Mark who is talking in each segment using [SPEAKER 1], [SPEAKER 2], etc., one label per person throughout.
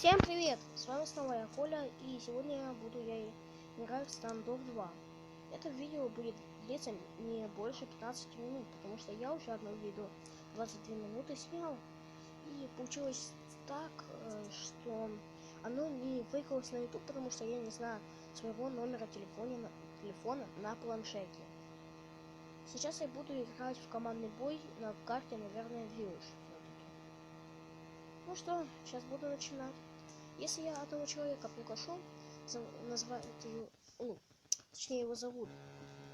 [SPEAKER 1] Всем привет! С вами снова я, Коля, и сегодня буду я играть в Standoff 2. Это видео будет длиться не больше 15 минут, потому что я уже одно видео 22 минуты снял. И получилось так, э, что оно не выкрылось на YouTube, потому что я не знаю своего номера телефона, телефона на планшете. Сейчас я буду играть в командный бой на карте, наверное, всё-таки. Ну что, сейчас буду начинать. Если я одного человека зов- называют его, ну, точнее его зовут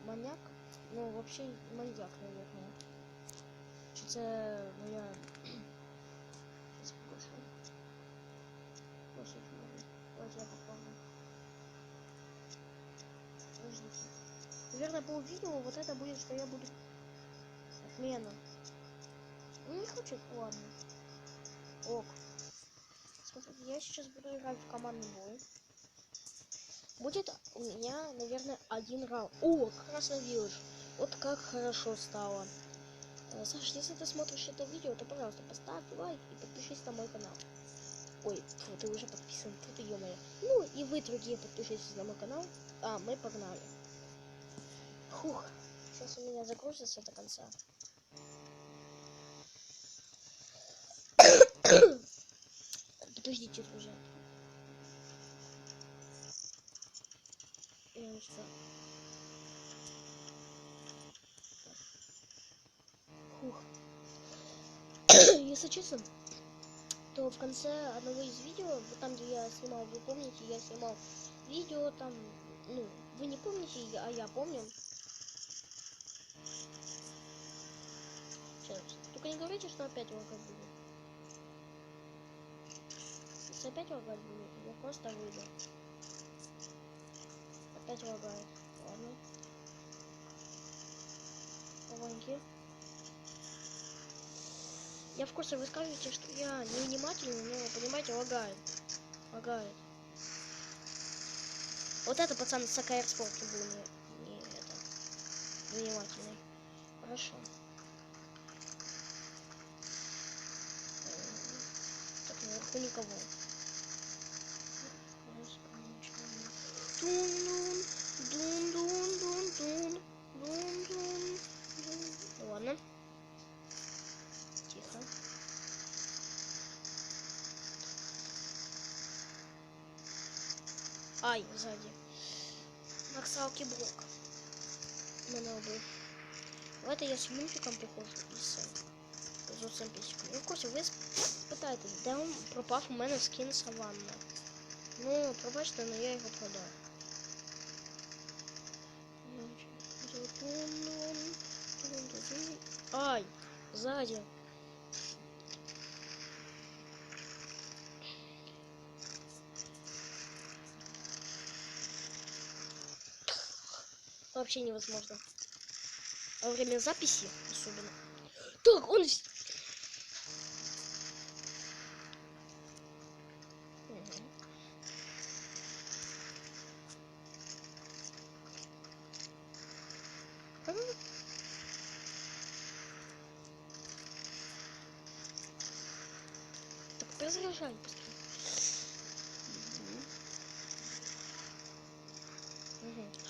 [SPEAKER 1] маньяк, ну вообще маньяк, наверное. Це моя... Сейчас покажу. Ось мене. Ось я попробую. Подождите. Наверное, по видео вот это будет, что я буду... Отмена. Ну, не хочет, ладно. Ок. Я сейчас буду играть в командный бой. Будет у меня, наверное, один раунд. О, как раз. Вот как хорошо стало. Э, Саш, если ты смотришь это видео, то, пожалуйста, поставь лайк и подпишись на мой канал. Ой, фу, ты уже подписан, ты ё Ну, и вы, другие, подпишитесь на мой канал. А, мы погнали. Фух, сейчас у меня загрузится до конца. Подождите? Фух. Если честно, то в конце одного из видео, там, где я снимал, вы помните, я снимал видео там, ну, вы не помните, а я помню. Сейчас. Только не говорите, что опять лагать будет. Опять лагать будет, я просто выйду. Опять лагает. Ладно. Огоньки. Я в курсе, вы скажете, что я невнимательный, но, понимаете, лагает. Лагает. Вот это пацан с АКР спорта был не, не это, внимательный. Хорошо. Так, наверху никого. Дун-дун, дун-дун-дун-дун, дун-дун-дун. Ладно. Тихо. Ай, сзади. Максалки блок. Ну, На ногу. Вот я с мультиком похожу і все. Зовсім пісіком. Ну, вы ви да он пропав у мене скін саванна. Ну, пробачте, но я його продав. Ай, сзади. Вообще невозможно. Во время записи особенно. Так, он...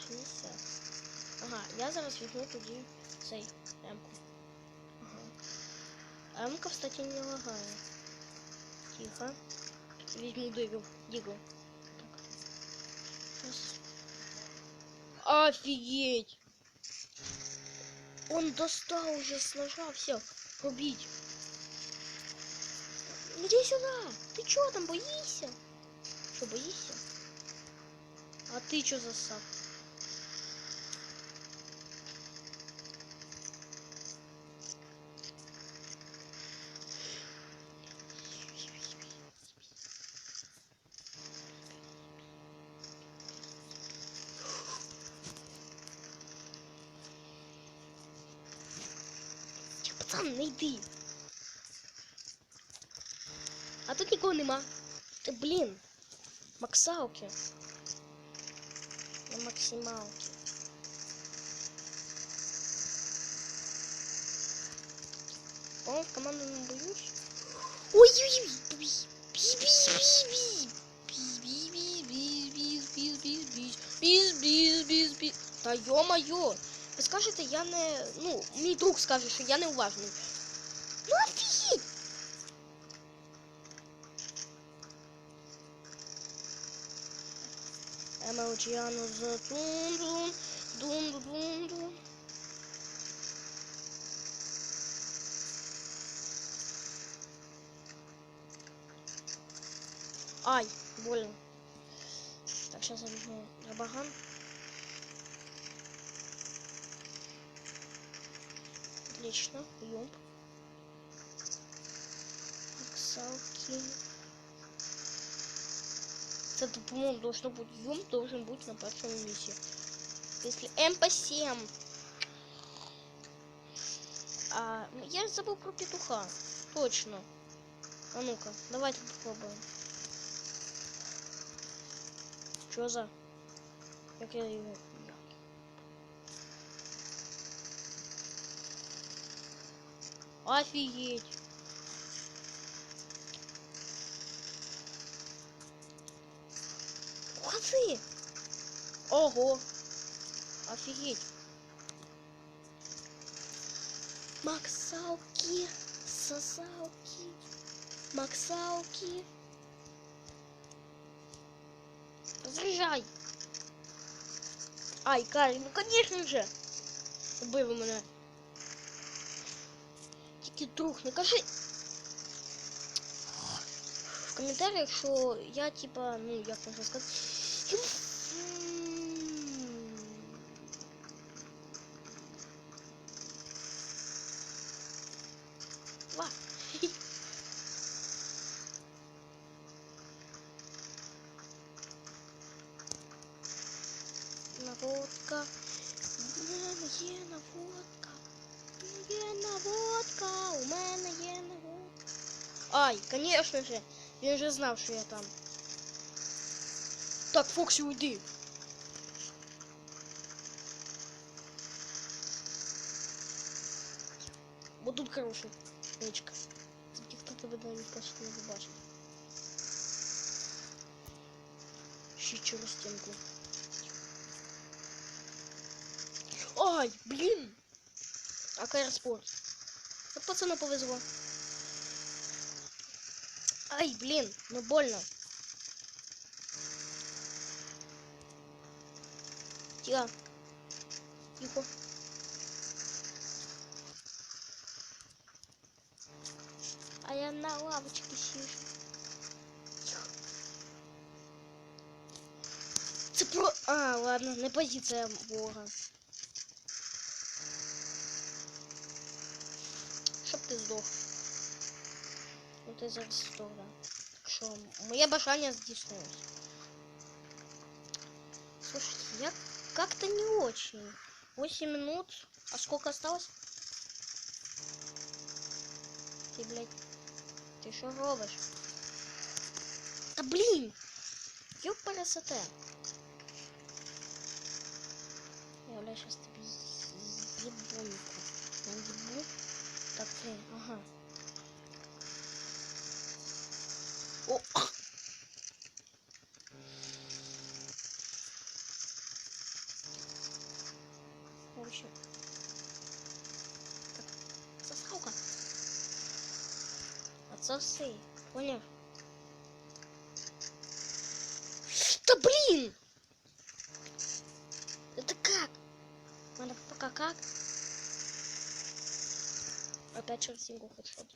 [SPEAKER 1] Мгм. Мгм, 60. Ага, я зараз візьму тоді цей М-ку. Ага. М-ка, кстати, не лагає. Тихо. Візьму дигл. Дигл. Так. Щас. Офигеть! Он достал уже с ножа все. Рубить. Иди сюда! Ты чё там боишься? Что, боишься? А ты чё за сап? сюди. А тут никого нема. Та, Блин, Максалки. На Он в команду не боюсь. Ой-ой-ой! Та йо-моє! Ви скажете, я не... Ну, мій друг скаже, що я неуважний. Ну офігеть! Емелчіану за тун-дун, дун-дун-дун. Ай, больно. Так, сейчас возьму рабаган. Отлично, юмп. Салки. Это, по-моему, должно быть юмп, должен быть на первом месте. Если МП7. А, ну, я забыл про петуха. Точно. А ну-ка, давайте попробуем. Що за? Як я його. Офігеть. Ух ты! Ого! Офигеть! Максалки, сосалки, максалки. Заряжай! Ай, Карі, ну конечно же! Убив мене. Тільки друг, не. В коментарях, що я типа, ну як можна сказати. м, Ва Наводка. У мене є наводка. Є наводка. У мене є наводка. Ай, конечно же. Він же знав, що я там. Так, Фоксі, уйди. Бо тут хороший. Речка. Ніхто тебе навіть просто не побачить. Ще через стінку. Ай, блин! АКР спорт. Вот пацану повезло. Ай, блин, ну больно. Тихо. Тихо. А я на лавочке сижу. Тихо. Це про... А, ладно, не позиція бога. Ти здох. Ну ти зараз здох, да. Так що моє бажання здійснилось. Слушайте, я как-то не очень. 8 минут. А сколько осталось? Ты, блядь, ты что робишь? Да блин! Ёпарасоте. Я, бля, сейчас тебе ебоньку. Я ебу. Так, ты, ага. О! В общем. Так, сосалка. Отсосы. Понял? Да блин! Это как? Надо пока как? Опять сингл хедшот.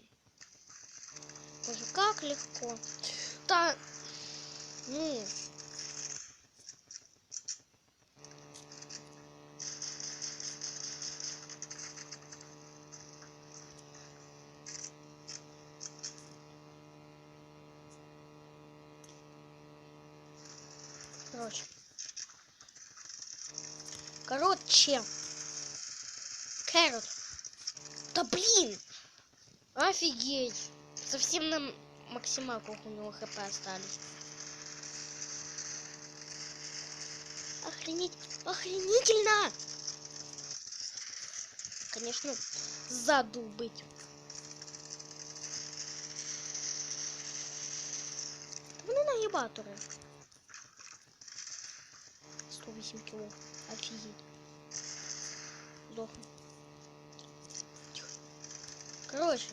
[SPEAKER 1] Боже, как легко. Да. Ну. Короче. Короче. Кэрот. Да блин! Офигеть! Совсем на максималках у него хп остались. Охренеть! Охренительно! Конечно, сзаду быть. Вони наїбатори. 108 кіло. Офігеть. здохну. Короче.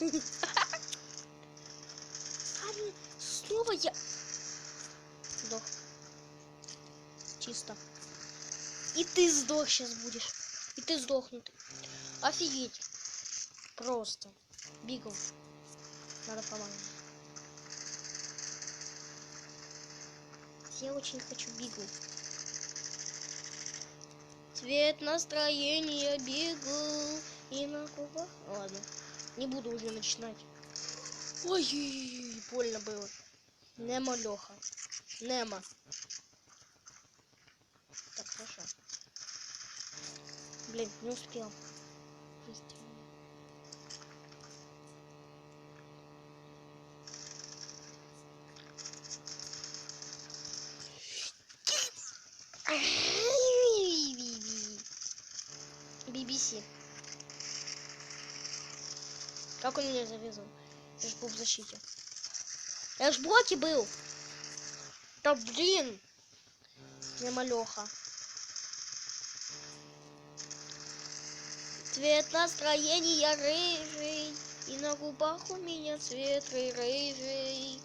[SPEAKER 1] А, блин, снова я... Сдох. Чисто. И ты сдох сейчас будешь. И ты сдохнутый. Офигеть. Просто. Бигл. Надо помогать. Я очень хочу бигл. Цвет настроения бигл. И на губах. Ладно. Не буду уже начинать. Ой, больно было. Немо Леха. Немо. Так, хорошо. Блин, не успел. Как он меня зарезал? Я ж был в защите. Я ж в блоке был. Да блин. Я малеха. Цвет настроения рыжий. И на губах у меня цвет ры- рыжий.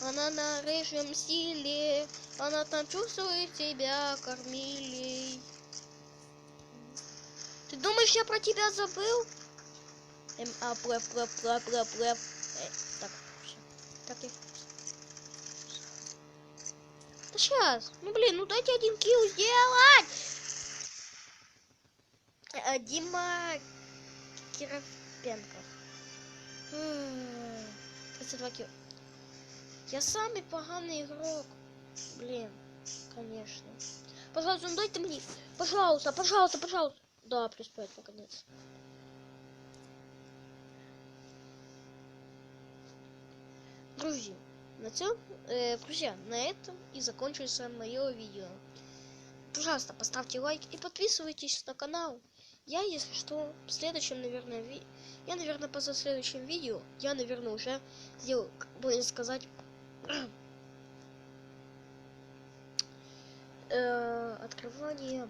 [SPEAKER 1] Она на рыжем стиле. Она там чувствует себя кормилей. Ты думаешь, я про тебя забыл? М, а, плэп, плэп, плэп, плэп, плэп. Э, так. Так я... Да сейчас. Ну, блин, ну дайте один килл сделать. Э, Дима Киропенков. М, 32 килл. Я самый поганый игрок. Блин, конечно. Пожалуйста, ну дайте мне. Пожалуйста, пожалуйста, пожалуйста. Да, плюс 5 наконец. Друзья, на этом, э, друзья, на этом и закончится мое видео. Пожалуйста, поставьте лайк и подписывайтесь на канал. Я, если что, в следующем, наверное, ви... я, наверное, поза следующем видео, я, наверное, уже сделаю, как бы сказать, э, открывание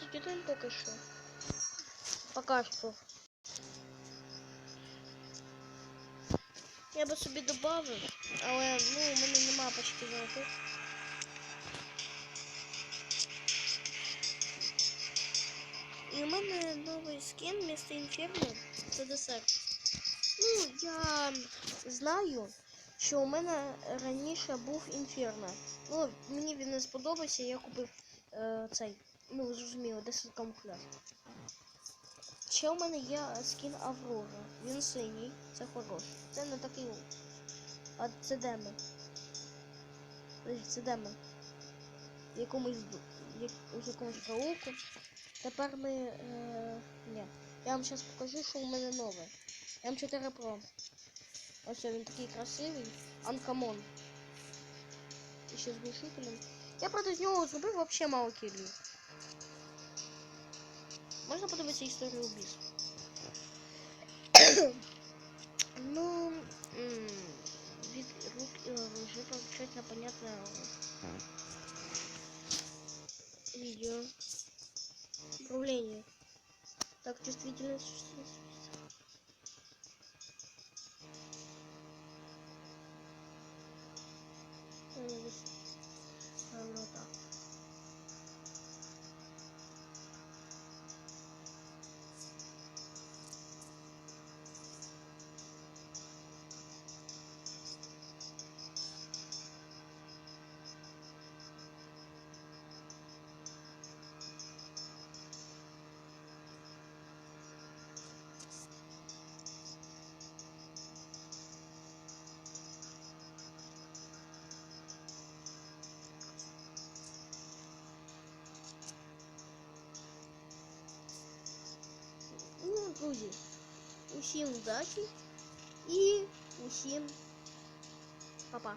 [SPEAKER 1] 21 поки що. Пока що. Я би собі додав, але ну, у мене нема почти золотих. І у мене новий скін вместо інферно. Це десерт. Ну, я знаю, що у мене раніше був інферно. Ну, мені він не сподобався, я купив е, цей. Ну, ви зрозуміли, 10 камуфляж. Ще у мене є скін Аврора. Він синій, це хороший. Це не такий. А це демон. Це демон. В якомусь у якомусь проулку. Тепер ми. Е, ні. Я вам зараз покажу, що у мене нове. М4 Pro. Ось він такий красивий. Анкамон. І ще з. Я правда з нього зробив вообще мало кілів. Можна подивитися історію убійств? ну, м, від рук і оружия получать непонятное видео. Управление. Так, чувствительность. Э, здесь, а, ну, так. друзі, усім удачі і усім па-па.